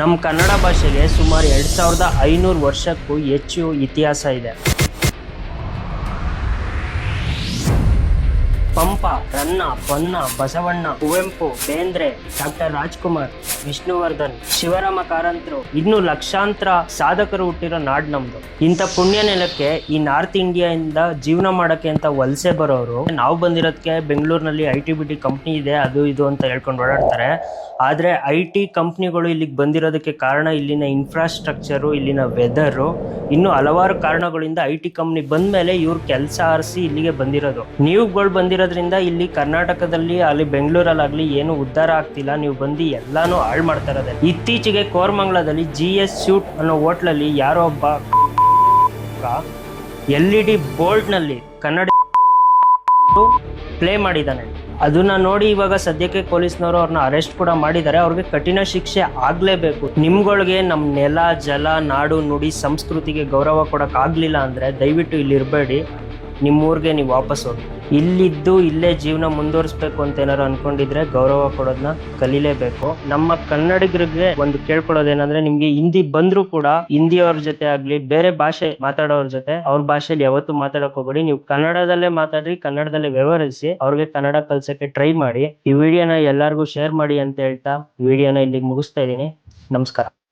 ನಮ್ಮ ಕನ್ನಡ ಭಾಷೆಗೆ ಸುಮಾರು ಎರಡು ಸಾವಿರದ ಐನೂರು ವರ್ಷಕ್ಕೂ ಹೆಚ್ಚು ಇತಿಹಾಸ ಇದೆ. ಪಂಪ, ರನ್ನ, ಪೊನ್ನ, ಬಸವಣ್ಣ, ಕುವೆಂಪು, ಬೇಂದ್ರೆ, ಡಾಕ್ಟರ್ ರಾಜ್ಕುಮಾರ್, ವಿಷ್ಣುವರ್ಧನ್, ಶಿವರಾಮ ಕಾರಂತರು, ಇನ್ನು ಲಕ್ಷಾಂತರ ಸಾಧಕರು ಹುಟ್ಟಿರೋ ನಾಡ್ ನಮ್ದು. ಇಂಥ ಪುಣ್ಯ ನೆಲಕ್ಕೆ ಈ ನಾರ್ತ್ ಇಂದ ಜೀವನ ಮಾಡಕ್ಕೆ ಅಂತ ವಲಸೆ ಬರೋರು, ನಾವು ಬಂದಿರೋದಕ್ಕೆ ಬೆಂಗಳೂರಿನಲ್ಲಿ ಐ ಟಿ ಬಿ ಕಂಪ್ನಿ ಇದೆ, ಅದು ಇದು ಅಂತ ಹೇಳ್ಕೊಂಡು ಓಡಾಡ್ತಾರೆ. ಆದ್ರೆ ಐ ಕಂಪ್ನಿಗಳು ಇಲ್ಲಿಗೆ ಬಂದಿರೋದಕ್ಕೆ ಕಾರಣ ಇಲ್ಲಿನ ಇನ್ಫ್ರಾಸ್ಟ್ರಕ್ಚರು ಇಲ್ಲಿನ ವೆದರು ಇನ್ನು ಹಲವಾರು ಕಾರಣಗಳಿಂದ ಐ ಟಿ ಕಂಪ್ನಿ ಬಂದ ಮೇಲೆ ಇವ್ರು ಕೆಲಸ ಆರಿಸಿ ಇಲ್ಲಿಗೆ ಬಂದಿರೋದು. ನೀವುಗಳು ಬಂದಿರೋದ್ರಿಂದ ಇಲ್ಲಿ ಕರ್ನಾಟಕದಲ್ಲಿ ಅಲ್ಲಿ ಬೆಂಗಳೂರಲ್ಲಾಗ್ಲಿ ಏನು ಉದ್ಧಾರ ಆಗ್ತಿಲ್ಲ. ನೀವು ಬಂದು ಎಲ್ಲಾನು ಹಾಳು ಮಾಡ್ತಾ ಇರೋದೇ. ಇತ್ತೀಚೆಗೆ ಕೋರ್ಮಂಗ್ಲದಲ್ಲಿ ಜಿ ಎಸ್ ಶೂಟ್ ಅನ್ನೋ ಹೋಟ್ಲಲ್ಲಿ ಯಾರೋ ಒಬ್ಬ ಎಲ್ ಇ ಡಿ ಬೋರ್ಡ್ನಲ್ಲಿ ಕನ್ನಡ ಪ್ಲೇ ಮಾಡಿದ್ದಾನೆ. ಅದನ್ನ ನೋಡಿ ಇವಾಗ ಸದ್ಯಕ್ಕೆ ಪೊಲೀಸ್ನವರು ಅವ್ರನ್ನ ಅರೆಸ್ಟ್ ಕೂಡ ಮಾಡಿದ್ದಾರೆ. ಅವ್ರಿಗೆ ಕಠಿಣ ಶಿಕ್ಷೆ ಆಗ್ಲೇಬೇಕು. ನಿಮ್ಗಳಿಗೆ ನಮ್ಮ ನೆಲ, ಜಲ, ನಾಡು, ನುಡಿ, ಸಂಸ್ಕೃತಿಗೆ ಗೌರವ ಕೊಡಕ್ ಅಂದರೆ ಅಂದ್ರೆ ದಯವಿಟ್ಟು ಇಲ್ಲಿ ಇರಬೇಡಿ. ನಿಮ್ಮೂರ್ಗೆ ನೀವು ವಾಪಸ್ ಹೋಗಿ. ಇಲ್ಲಿದ್ದು ಇಲ್ಲೇ ಜೀವನ ಮುಂದುವರಿಸ್ಬೇಕು ಅಂತ ಏನಾರು ಅನ್ಕೊಂಡಿದ್ರೆ ಗೌರವ ಕೊಡೋದನ್ನ ಕಲೀಲೇಬೇಕು. ನಮ್ಮ ಕನ್ನಡಿಗರಿಗೆ ಒಂದು ಕೇಳ್ಕೊಳ್ಳೋದೇನಂದ್ರೆ ನಿಮ್ಗೆ ಹಿಂದಿ ಬಂದ್ರೂ ಕೂಡ ಹಿಂದಿಯವ್ರ ಜೊತೆ ಆಗ್ಲಿ, ಬೇರೆ ಭಾಷೆ ಮಾತಾಡೋರ ಜೊತೆ ಅವ್ರ ಭಾಷೆಯಲ್ಲಿ ಯಾವತ್ತೂ ಮಾತಾಡಕ್ ಹೋಗ್ಬೇಡಿ. ನೀವು ಕನ್ನಡದಲ್ಲೇ ಮಾತಾಡ್ರಿ, ಕನ್ನಡದಲ್ಲೇ ವ್ಯವಹರಿಸಿ, ಅವ್ರಿಗೆ ಕನ್ನಡ ಕಲ್ಸಕ್ಕೆ ಟ್ರೈ ಮಾಡಿ. ಈ ವಿಡಿಯೋನ ಎಲ್ಲರಿಗೂ ಶೇರ್ ಮಾಡಿ ಅಂತ ಹೇಳ್ತಾ ವಿಡಿಯೋನ ಇಲ್ಲಿಗೆ ಮುಗಿಸ್ತಾ ಇದ್ದೀನಿ. ನಮಸ್ಕಾರ.